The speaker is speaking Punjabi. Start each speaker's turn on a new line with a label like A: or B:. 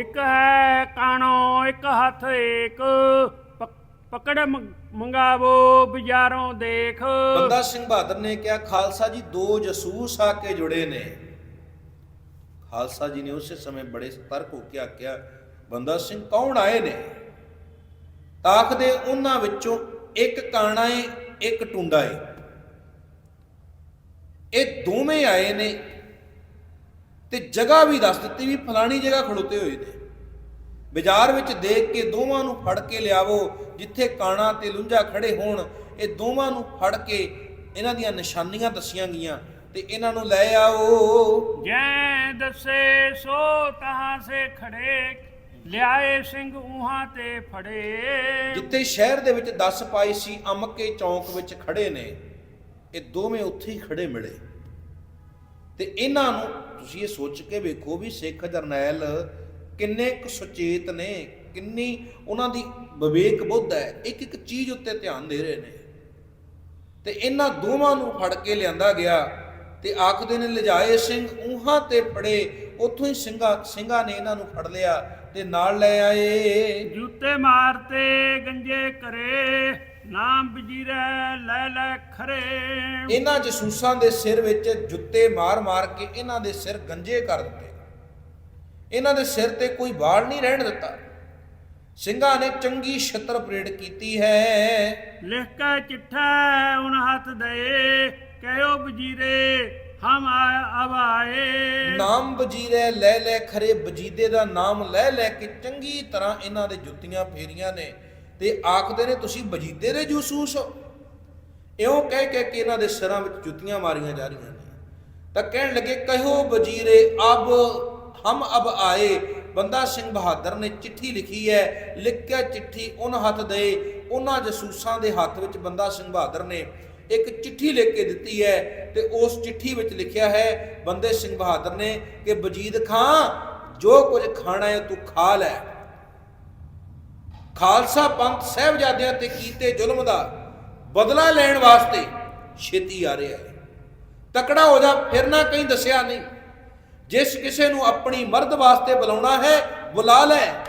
A: ਇੱਕ ਹੈ ਕਾਣੋ, ਇੱਕ ਹੱਥ ਏਕ। ਪਕੜ ਮੰਗਾਵੋ, ਬਾਜ਼ਾਰੋਂ ਦੇਖ।
B: ਬੰਦਾ ਸਿੰਘ ਬਹਾਦਰ ਨੇ ਕਿਹਾ, ਖਾਲਸਾ ਜੀ ਦੋ ਜਸੂਸ ਆ ਕੇ ਜੁੜੇ ਨੇ। ਖਾਲਸਾ ਜੀ ਨੇ ਉਸੇ ਸਮੇਂ ਬੜੇ ਸਤਰਕ ਹੋ ਕੇ ਆਖਿਆ, ਬੰਦਾ ਸਿੰਘ ਕੌਣ ਆਏ ਨੇ? ਤਾਕਦੇ ਉਹਨਾਂ ਵਿੱਚੋਂ ਇੱਕ ਕਾਣਾ ਏ, ਇੱਕ ਟੁੰਡਾ ਏ। ਇਹ ਦੋਵੇਂ ਆਏ ਨੇ ਤੇ ਜਗ੍ਹਾ ਵੀ ਦੱਸ ਦਿੱਤੀ ਵੀ ਫਲਾਣੀ ਜਗ੍ਹਾ ਖੜੋਤੇ ਹੋਏ ਨੇ। ਬਾਜ਼ਾਰ ਵਿੱਚ ਦੇਖ ਕੇ ਦੋਵਾਂ ਨੂੰ ਫੜ ਕੇ ਲਿਆਵੋ ਜਿੱਥੇ ਕਾਣਾ ਤੇ ਲੁੰਝਾ ਖੜੇ ਹੋਣ ਇਹ ਦੋਵਾਂ ਨੂੰ ਫੜ ਕੇ ਇਹਨਾਂ ਦੀਆਂ ਨਿਸ਼ਾਨੀਆਂ ਦੱਸੀਆਂ ਗਈਆਂ ਤੇ ਇਹਨਾਂ ਨੂੰ ਲੈ ਆਓ।
A: ਜੈ ਦੱਸੇ ਸੋ ਤਹਾਂ ਸੇ ਖੜੇ ਲਿਆਏ ਸਿੰਘ ਉਹਾਂ ਤੇ ਫੜੇ।
B: ਜਿੱਥੇ ਸ਼ਹਿਰ ਦੇ ਵਿੱਚ 10 ਪਾਈ ਸੀ ਅਮਕੇ ਚੌਂਕ ਵਿੱਚ ਖੜੇ ਨੇ ਇਹ ਦੋਵੇਂ ਉੱਥੇ ਹੀ ਖੜੇ ਮਿਲੇ। ਤੇ ਇਹਨਾਂ ਨੂੰ ਤੁਸੀਂ ਇਹ ਸੋਚ ਕੇ ਵੇਖੋ ਵੀ ਸਿੱਖ ਜਰਨੈਲ ਕਿੰਨੇ ਕੁ ਸੁਚੇਤ ਨੇ, ਕਿੰਨੀ ਉਹਨਾਂ ਦੀ ਵਿਵੇਕ ਬੁੱਧ ਹੈ। ਇੱਕ ਇੱਕ ਚੀਜ਼ ਉੱਤੇ ਧਿਆਨ ਦੇ ਰਹੇ ਨੇ। ਤੇ ਇਹਨਾਂ ਦੋਵਾਂ ਨੂੰ ਫੜ ਕੇ ਲਿਆਂਦਾ ਗਿਆ ਤੇ ਆਖਦੇ ਨੇ, ਲਿਜਾਏ ਸਿੰਘ ਉਹਾਂ ਤੇ ਫੜੇ। ਉੱਥੋਂ ਹੀ ਸਿੰਘਾ, ਸਿੰਘਾਂ ਨੇ ਇਹਨਾਂ ਨੂੰ ਫੜ ਲਿਆ ਤੇ ਨਾਲ ਲੈ ਆਏ।
A: ਜੂਤੇ ਮਾਰਤੇ, ਗੰਜੇ ਕਰੇ। ਨਾਮ ਵਜੀਰੇ ਲੈ ਲੈ ਖਰੇ।
B: ਇਹਨਾਂ ਜਸੂਸਾਂ ਦੇ ਸਿਰ ਵਿੱਚ ਜੁੱਤੇ ਮਾਰ-ਮਾਰ ਕੇ ਇਹਨਾਂ ਦੇ ਸਿਰ ਗੰਜੇ ਕਰ ਦਿੱਤੇ। ਇਹਨਾਂ ਦੇ ਸਿਰ ਤੇ ਕੋਈ ਵਾਲ ਨਹੀਂ ਰਹਿਣ ਦਿੱਤਾ। ਸਿੰਘਾਂ ਨੇ ਚੰਗੀ ਛਤਰ ਪਰੇਡ ਕੀਤੀ ਹੈ।
A: ਲਿਖ ਕੇ ਚਿੱਠਾ ਉਨ ਹੱਥ ਦੇ ਕਹਿਓ ਵਜੀਰੇ ਹਮ ਆਏ।
B: ਨਾਮ ਵਜੀਰੇ ਲੈ ਲੈ ਖਰੇ ਵਜੀਦੇ ਦਾ ਨਾਮ ਲੈ ਲੈ ਕੇ ਚੰਗੀ ਤਰ੍ਹਾਂ ਇਹਨਾਂ ਦੇ ਜੁੱਤੀਆਂ ਫੇਰੀਆਂ ਨੇ। ਤੇ ਆਖਦੇ ਨੇ, ਤੁਸੀਂ ਵਜੀਦੇ ਦੇ ਜਸੂਸ? ਹੋ ਇਉਂ ਕਹਿ ਕਹਿ ਕੇ ਇਹਨਾਂ ਦੇ ਸਿਰਾਂ ਵਿੱਚ ਜੁੱਤੀਆਂ ਮਾਰੀਆਂ ਜਾ ਰਹੀਆਂ ਨੇ। ਤਾਂ ਕਹਿਣ ਲੱਗੇ, ਕਹਿਓ ਵਜੀਰੇ, ਅਬ ਹਮ ਅਬ ਆਏ। ਬੰਦਾ ਸਿੰਘ ਬਹਾਦਰ ਨੇ ਚਿੱਠੀ ਲਿਖੀ ਹੈ, ਲਿਖਿਆ ਚਿੱਠੀ ਉਹਨ ਹੱਥ ਦੇ। ਉਹਨਾਂ ਜਸੂਸਾਂ ਦੇ ਹੱਥ ਵਿੱਚ ਬੰਦਾ ਸਿੰਘ ਬਹਾਦਰ ਨੇ ਇੱਕ ਚਿੱਠੀ ਲਿਖ ਕੇ ਦਿੱਤੀ ਹੈ ਤੇ ਉਸ ਚਿੱਠੀ ਵਿੱਚ ਲਿਖਿਆ ਹੈ, ਬੰਦੇ ਸਿੰਘ ਬਹਾਦਰ ਨੇ ਕਿ ਵਜੀਦ ਖਾਂ, ਜੋ ਕੁਝ ਖਾਣਾ ਹੈ ਤੂੰ ਖਾ ਲੈ। ਖਾਲਸਾ ਪੰਥ ਸਹਿਬਜ਼ਾਦਿਆਂ ਤੇ ਕੀਤੇ ਜ਼ੁਲਮ ਦਾ ਬਦਲਾ ਲੈਣ ਵਾਸਤੇ ਛੇਤੀ ਆ ਰਿਹਾ ਹੈ। ਤਕੜਾ ਹੋ ਜਾ, ਫਿਰ ਨਾ ਕहीं ਦੱਸਿਆ ਨਹੀਂ। ਜਿਸ ਕਿਸੇ ਨੂੰ ਆਪਣੀ ਮਰਦ ਵਾਸਤੇ ਬੁਲਾਉਣਾ ਹੈ, ਬੁਲਾ ਲੈ।